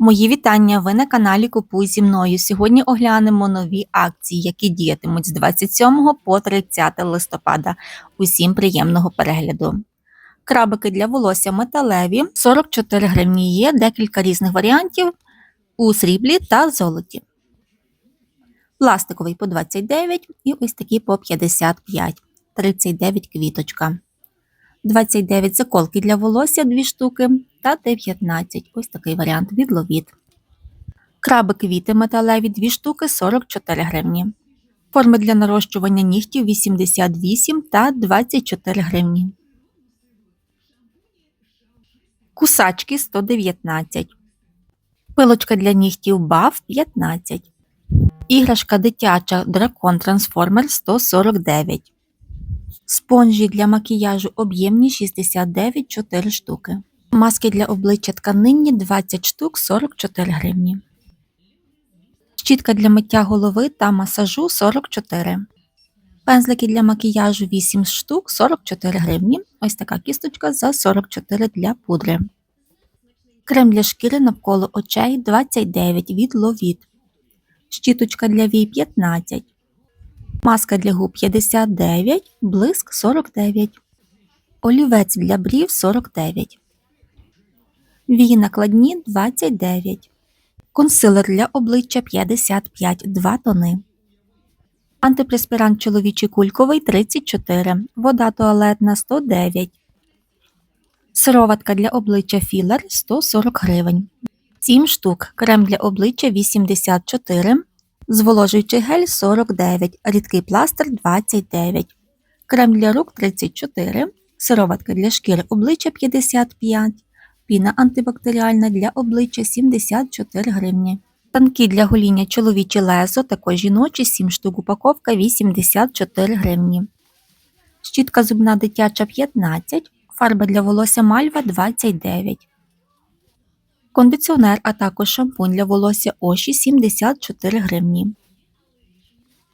Мої вітання! Ви на каналі Купуй зі мною. Сьогодні оглянемо нові акції, які діятимуть з 27 по 30 листопада. Усім приємного перегляду. Крабики для волосся металеві 44 гривні. Є декілька різних варіантів у сріблі та золоті. Пластиковий по 29 і ось такі по 55, 39 квіточка. 29 заколки для волосся 2 штуки та 19. Ось такий варіант від ловіт. Краби квіти металеві 2 штуки 44 гривні. Форми для нарощування нігтів 88 та 24 гривні. Кусачки 119. Пилочка для нігтів баф 15. Іграшка дитяча дракон трансформер 149. Спонжі для макіяжу об'ємні 69 4 штуки. Маски для обличчя тканинні 20 штук 44 гривні. Щітка для миття голови та масажу 44. Пензлики для макіяжу 8 штук 44 гривні. Ось така кісточка за 44 для пудри. Крем для шкіри навколо очей 29 від ловіт. Щіточка для вій 15. Маска для губ 59, блиск 49. Олівець для брів 49. Вії накладні 29. Консилер для обличчя 55 2 тони. Антипреспірант чоловічий кульковий 34. Вода туалетна 109. Сироватка для обличчя філер 140 гривень. 7 штук. Крем для обличчя 84. Зволожуючий гель 49, рідкий пластир 29, крем для рук 34, сироватка для шкіри обличчя 55, піна антибактеріальна для обличчя 74 гривні. Танки для гоління чоловічі лезо, також жіночі 7 штук упаковка 84 гривні. Щітка зубна дитяча 15, фарба для волосся мальва 29. Кондиціонер, а також шампунь для волосся Оші 74 гривні.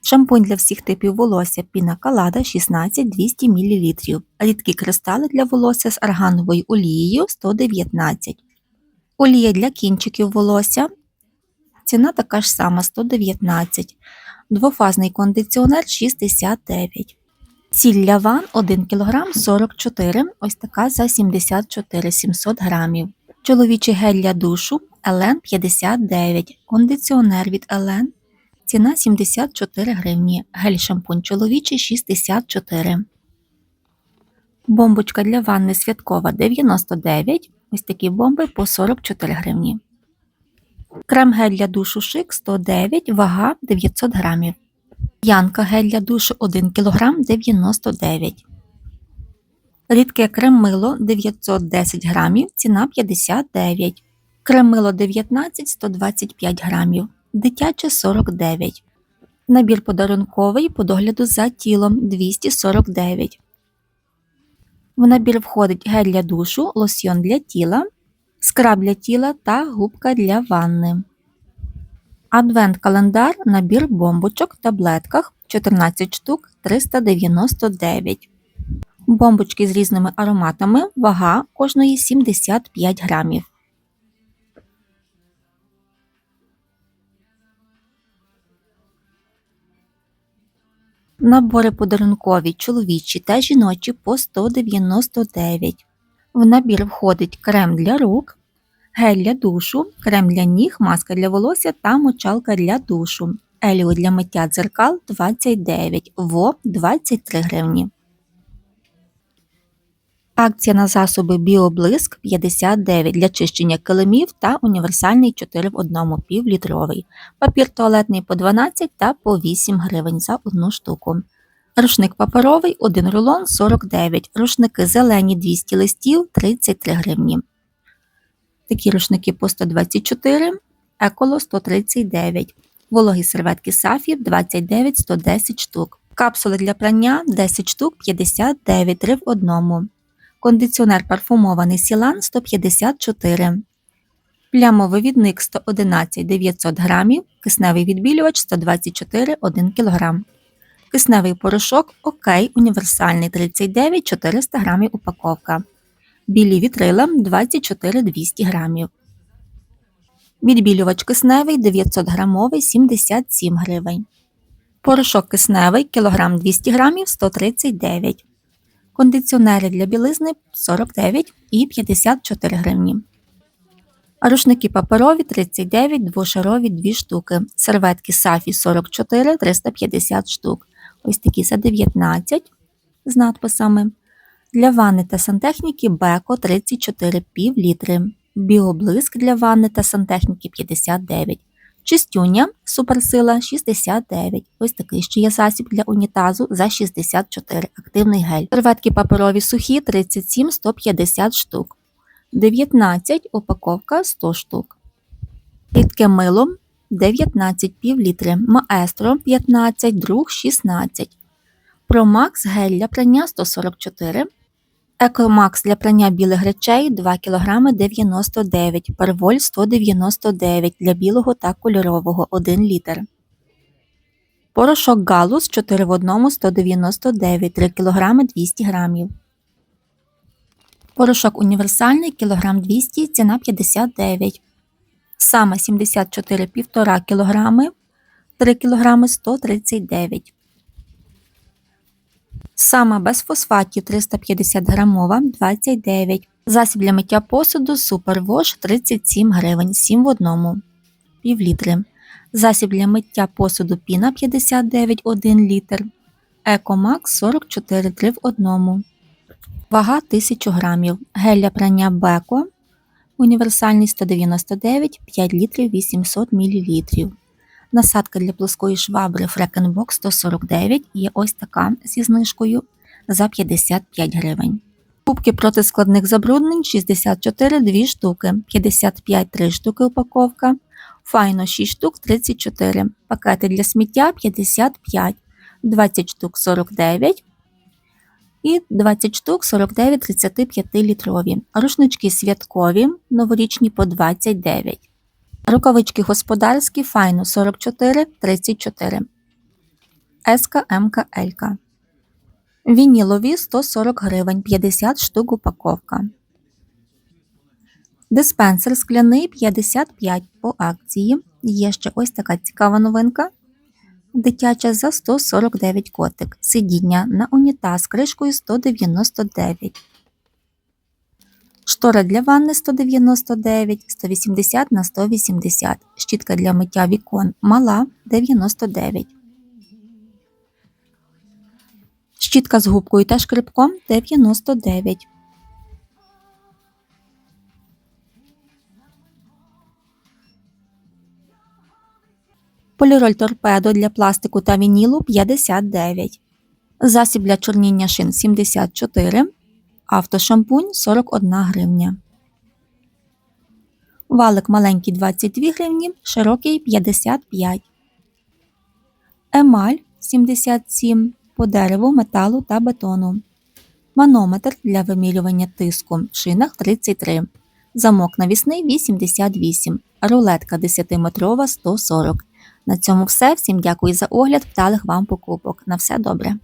Шампунь для всіх типів волосся Піна Калада 16 200 мл. Рідкі кристали для волосся з аргановою олією 119. Олія для кінчиків волосся. Ціна така ж сама 119. Двофазний кондиціонер 69. Сіль для ван 1 кг 44. Ось така за 74 700 грамів. Чоловічий гель для душу Елен 59, кондиціонер від Елен. Ціна 74 гривні. Гель шампунь чоловічий 64. Бомбочка для ванни святкова 99. Ось такі бомби по 44 гривні. Крем гель для душу шик 109, вага 900 грамів. Янка гель для душу 1 кг 99. Рідке крем-мило 910 грамів, ціна 59. Крем-мило 19 125 грамів, дитяче 49. Набір подарунковий по догляду за тілом 249. В набір входить гель для душу, лосьйон для тіла, скраб для тіла та губка для ванни. Адвент-календар набір бомбочок в таблетках 14 штук 399. Бомбочки з різними ароматами, вага кожної 75 грамів. Набори подарункові чоловічі та жіночі по 199. В набір входить крем для рук, гель для душу, крем для ніг, маска для волосся та мочалка для душу. Еліо для миття дзеркал 29, ВО 23 гривні. Акція на засоби Біоблиск 59 для чищення килимів та універсальний 4 в 1 півлітровий. Папір туалетний по 12 та по 8 гривень за одну штуку. Рушник паперовий 1 рулон 49. Рушники зелені 200 листів 33 гривні. Такі рушники по 124, еколо 139. Вологі серветки сафів 29 110 штук. Капсули для прання 10 штук 59 3 в одному. Кондиціонер парфумований Сілан 154. Плямовий відник 111 900 грамів, кисневий відбілювач 124 1 кг. Кисневий порошок ОК універсальний 39 400 грамів упаковка. Білі вітрила 24 200 грамів. Відбілювач кисневий 900 грамовий 77 гривень. Порошок кисневий кілограм 200 грамів 139. Кондиціонери для білизни 49 і 54 гривні. Рушники паперові 39, двошарові 2 штуки. Серветки Сафі 44, 350 штук. Ось такі за 19 з надписами. Для ванни та сантехніки Беко 34 пів літри. Біоблиск для ванни та сантехніки 59. Чистюня суперсила 69. Ось такий ще є засіб для унітазу за 64. Активний гель. Серветки паперові сухі 37 150 штук. 19 упаковка 100 штук. Рідке мило 19 пів літри. Маестро 15, друг 16. Промакс гель для прання 144. Екомакс для прання білих речей 2 кг 99, перволь 199 для білого та кольорового 1 літр. Порошок галус 4 в 1 199 3 кг 200 г. Порошок універсальний кілограм 200 ціна 59. Сама 74 1,5 кг 3 кг 139. Сама без фосфатів 350 грамова 29. Засіб для миття посуду Супервош 37 гривень 7 в одному. Пів літри. Засіб для миття посуду Піна 59 1 літр. Екомакс 44 3 в одному. Вага 1000 грамів. Гель прання Беко. Універсальний 199 5 літрів 800 мл. Насадка для плоскої швабри Фрекенбок 149 є ось така зі знижкою за 55 гривень. Кубки проти складних забруднень 64 2 штуки, 55 3 штуки упаковка, файно 6 штук 34, пакети для сміття 55, 20 штук 49 і 20 штук 49 35 літрові. Рушнички святкові, новорічні по 29. Рукавички господарські файно 44 34. Еска МК Елька. Вінілові 140 гривень 50 штук упаковка. Диспенсер скляний 55 по акції. Є ще ось така цікава новинка. Дитяча за 149 котик. Сидіння на унітаз кришкою 199. Штора для ванни 199, 180 на 180. Щітка для миття вікон мала 99. Щітка з губкою та шкребком 99. Поліроль торпедо для пластику та вінілу 59. Засіб для чорніння шин 74. Автошампунь 41 гривня. Валик маленький 22 гривні, широкий 55. Емаль 77 по дереву, металу та бетону. Манометр для вимірювання тиску в шинах 33. Замок навісний 88. Рулетка 10-метрова 140. На цьому все. Всім дякую за огляд. Вдалих вам покупок. На все добре.